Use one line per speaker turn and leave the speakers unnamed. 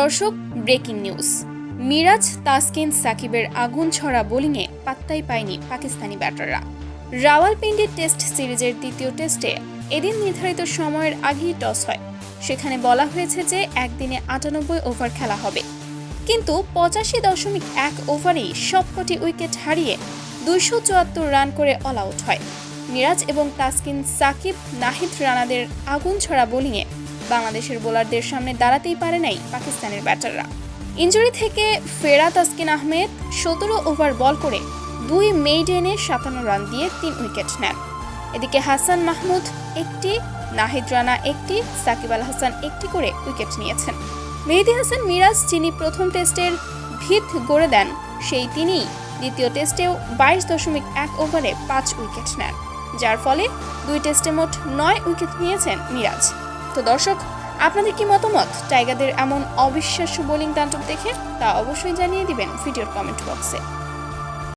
দর্শক, breaking news. Miraj, Taskin, সাকিবের আগুন ছড়া বোলিংয়ে পাত্তাই পায়নি পাকিস্তানি ব্যাটাররা। রাওয়ালপিন্ডি টেস্ট সিরিজের দ্বিতীয় টেস্টে এদিন নির্ধারিত সময়ের আগেই টস হয়। সেখানে বলা হয়েছে যে একদিনে আটানব্বই ওভার খেলা হবে। কিন্তু পঁচাশি দশমিক এক ওভারেই সবকটি উইকেট হারিয়ে দুইশো চুয়াত্তর রান করে অল আউট হয়। মিরাজ এবং তাসকিন, সাকিব, নাহিদ রানাদের আগুন ছড়া বোলিংয়ে বাংলাদেশের বোলারদের সামনে দাঁড়াতেই পারে নাই পাকিস্তানের ব্যাটাররা। ইঞ্জুরি থেকে ফেরা তাসকিন আহমেদ সতেরো ওভার বল করে দুই মেইডেনে সাতান্ন রান দিয়ে তিন উইকেট নেন। এদিকে হাসান মাহমুদ একটি, নাহিদ রানা একটি, সাকিব আল হাসান একটি করে উইকেট নিয়েছেন। মেহেদি হাসান মিরাজ যিনি প্রথম টেস্টের ভিত গড়ে দেন, সেই তিনি দ্বিতীয় টেস্টেও বাইশ দশমিক এক ওভারে পাঁচ উইকেট নেন। যার ফলে দুই টেস্টে মোট নয় উইকেট নিয়েছেন মিরাজ। তো দর্শক, আপনাদের কি মতামত? টাইগারদের এমন অবিশ্বাস্য বোলিং তাণ্ডব দেখে তা অবশ্যই জানিয়ে দিবেন ভিডিওর কমেন্ট বক্সে।